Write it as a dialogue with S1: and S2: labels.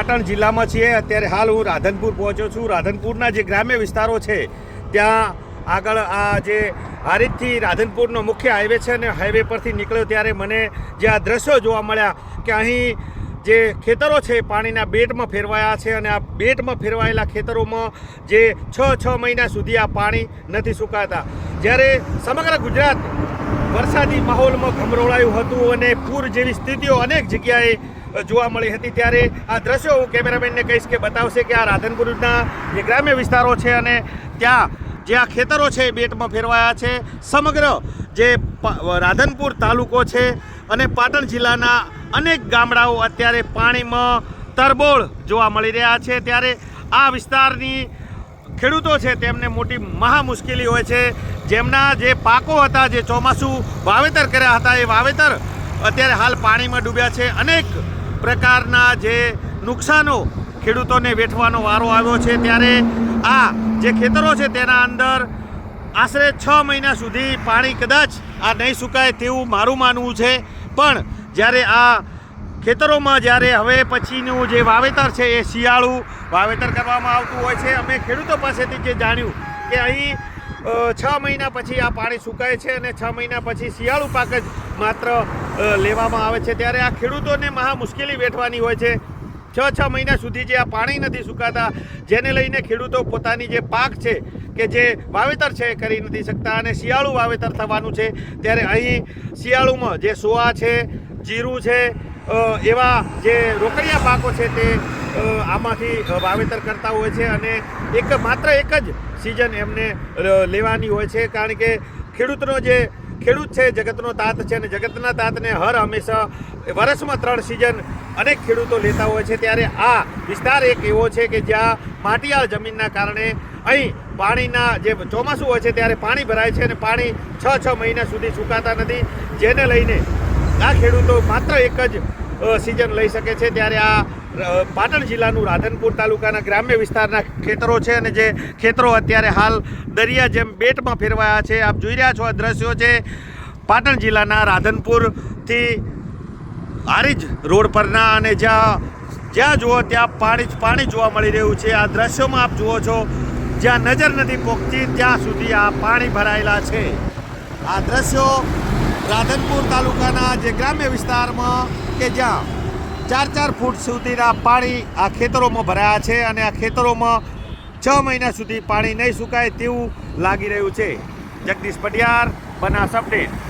S1: પાટણ જિલ્લામાં છીએ. અત્યારે હાલ હું રાધનપુર પહોંચ્યો છું. રાધનપુરના જે ગ્રામ્ય વિસ્તારો છે, ત્યાં આગળ આ જે હારીજથી રાધનપુરનો મુખ્ય હાઈવે છે અને હાઈવે પરથી નીકળ્યો ત્યારે મને જે આ દ્રશ્યો જોવા મળ્યા કે અહીં જે ખેતરો છે પાણીના બેટમાં ફેરવાયા છે અને આ બેટમાં ફેરવાયેલા ખેતરોમાં જે છ છ મહિના સુધી આ પાણી નથી સુકાતા. જ્યારે સમગ્ર ગુજરાત વરસાદી માહોલમાં ગમરોળાયું હતું અને પૂર જેવી સ્થિતિઓ અનેક જગ્યાએ જોવા મળી હતી ત્યારે આ દ્રશ્યો હું કેમેરામેનને કહીશ કે બતાવશે કે આ રાધનપુરના જે ગ્રામ્ય વિસ્તારો છે અને ત્યાં જે આ ખેતરો છે એ બેટમાં ફેરવાયા છે. સમગ્ર જે રાધનપુર તાલુકો છે અને પાટણ જિલ્લાના અનેક ગામડાઓ અત્યારે પાણીમાં તરબોળ જોવા મળી રહ્યા છે. ત્યારે આ વિસ્તારની ખેડૂતો છે તેમને મોટી મહા મુશ્કેલી હોય છે. જેમના જે પાકો હતા, જે ચોમાસું વાવેતર કર્યા હતા, એ વાવેતર અત્યારે હાલ પાણીમાં ડૂબ્યા છે. અનેક પ્રકારના જે નુકસાનો ખેડૂતોને વેઠવાનો વારો આવ્યો છે, ત્યારે આ જે ખેતરો છે તેના અંદર આશરે છ મહિના સુધી પાણી કદાચ આ નહીં સુકાય તેવું મારું માનવું છે. પણ જ્યારે આ ખેતરોમાં જ્યારે હવે પછીનું જે વાવેતર છે એ શિયાળું વાવેતર કરવામાં આવતું હોય છે, અમે ખેડૂતો પાસેથી જે જાણ્યું કે અહીં છ મહિના પછી આ પાણી સુકાય છે અને છ મહિના પછી શિયાળુ પાક જ માત્ર લેવામાં આવે છે ત્યારે આ ખેડૂતોને મહા મુશ્કેલી વેઠવાની હોય છે. છ છ મહિના સુધી જે આ પાણી નથી સુકાતા, જેને લઈને ખેડૂતો પોતાની જે પાક છે કે જે વાવેતર છે કરી નથી શકતા અને શિયાળું વાવેતર થવાનું છે. ત્યારે અહીં શિયાળુમાં જે સોયા છે, જીરું છે એવા જે રોકડિયા પાકો છે તે આમાંથી વાવેતર કરતા હોય છે અને એક માત્ર એક જ સિઝન એમને લેવાની હોય છે. કારણ કે ખેડૂતનો જે ખેડૂત છે, જગતનો તાત છે અને જગતના તાતને હર હંમેશા વર્ષમાં ત્રણ સિઝન અનેક ખેડૂતો લેતા હોય છે. ત્યારે આ વિસ્તાર એક એવો છે કે જ્યાં માટીયાળ જમીનના કારણે અહીં પાણીના જે ચોમાસું હોય છે ત્યારે પાણી ભરાય છે અને પાણી છ છ મહિના સુધી સુકાતા નથી. જેને લઈને આ ખેડૂતો માત્ર એક જ સિઝન લઈ શકે છે. ત્યારે આ પાટણ જિલ્લાનું રાધનપુર તાલુકાના ગ્રામ્ય વિસ્તારના ખેતરો છે અને જે ખેતરો અત્યારે હાલ દરિયા જેમ બેટમાં ફેરવાયા છે. આપ જોઈ રહ્યા છો આ દ્રશ્યો છે પાટણ જિલ્લાના રાધનપુરથી આરીજ રોડ પરના અને જ્યાં જ્યાં જુઓ ત્યાં પાણી જ પાણી જોવા મળી રહ્યું છે. આ દ્રશ્યોમાં આપ જુઓ છો જ્યાં નજર નથી પહોંચતી ત્યાં સુધી આ પાણી ભરાયેલા છે. આ દ્રશ્યો રાધનપુર તાલુકાના જે ગ્રામ્ય વિસ્તારમાં કે જ્યાં ચાર ચાર ફૂટ સુધીના પાણી આ ખેતરોમાં ભરાયા છે અને આ ખેતરોમાં છ મહિના સુધી પાણી નહીં સુકાય તેવું લાગી રહ્યું છે. જગદીશ પટિયાર, બનાસ અપડેટ.